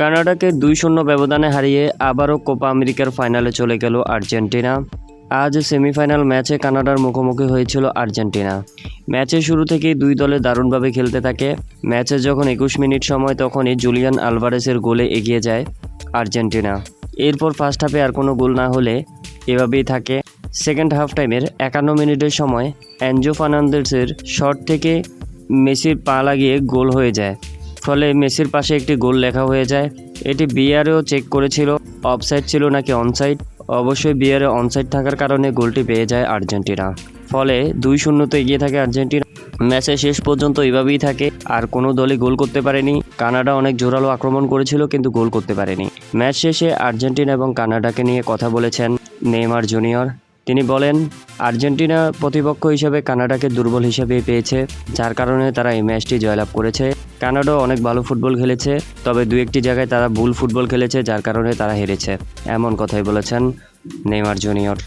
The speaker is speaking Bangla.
কানাডাকে দুই শূন্য ব্যবধানে হারিয়ে আবারও কোপা আমেরিকার ফাইনালে চলে গেল আর্জেন্টিনা। আজ সেমিফাইনাল ম্যাচে কানাডার মুখোমুখি হয়েছিল আর্জেন্টিনা। ম্যাচের শুরু থেকেই দুই দলে দারুণভাবে খেলতে থাকে। ম্যাচে যখন একুশ মিনিট সময়, তখনই জুলিয়ান আলভারেসের গোলে এগিয়ে যায় আর্জেন্টিনা। এরপর ফার্স্ট হাফে আর কোনো গোল না হলে এভাবেই থাকে। সেকেন্ড হাফ টাইমের একান্ন মিনিটের সময়, অ্যাঞ্জো ফার্নান্দেসের শট থেকে মেসির পা লাগিয়ে গোল হয়ে যায়। ফলে মেসির পাশে একটি গোল লেখা হয়ে যায়। এটি বিয়ারেও চেক করেছিল অফসাইড ছিল নাকি অনসাইড অবশ্যই বিয়ারে অনসাইড থাকার কারণে গোলটি পেয়ে যায় আর্জেন্টিনা। ফলে দুই শূন্যতে এগিয়ে থাকে আর্জেন্টিনা। ম্যাচে শেষ পর্যন্ত এভাবেই থাকে, আর কোনো দলই গোল করতে পারেনি। কানাডা অনেক জোরালো আক্রমণ করেছিল, কিন্তু গোল করতে পারেনি। ম্যাচ শেষে আর্জেন্টিনা এবং কানাডাকে নিয়ে কথা বলেছেন নেইমার জুনিয়র। তিনি বলেন, আর্জেন্টিনা প্রতিপক্ষ হিসেবে কানাডাকে দুর্বল হিসেবে পেয়েছে, যার কারণে তারা এই ম্যাচটি জয়লাভ করেছে। কানাডাও অনেক ভালো ফুটবল খেলেছে, তবে দু একটি জায়গায় তারা ভুল ফুটবল খেলেছে, যার কারণে তারা হেরেছে, এমন কথাই বলেছেন নেইমার জুনিয়র।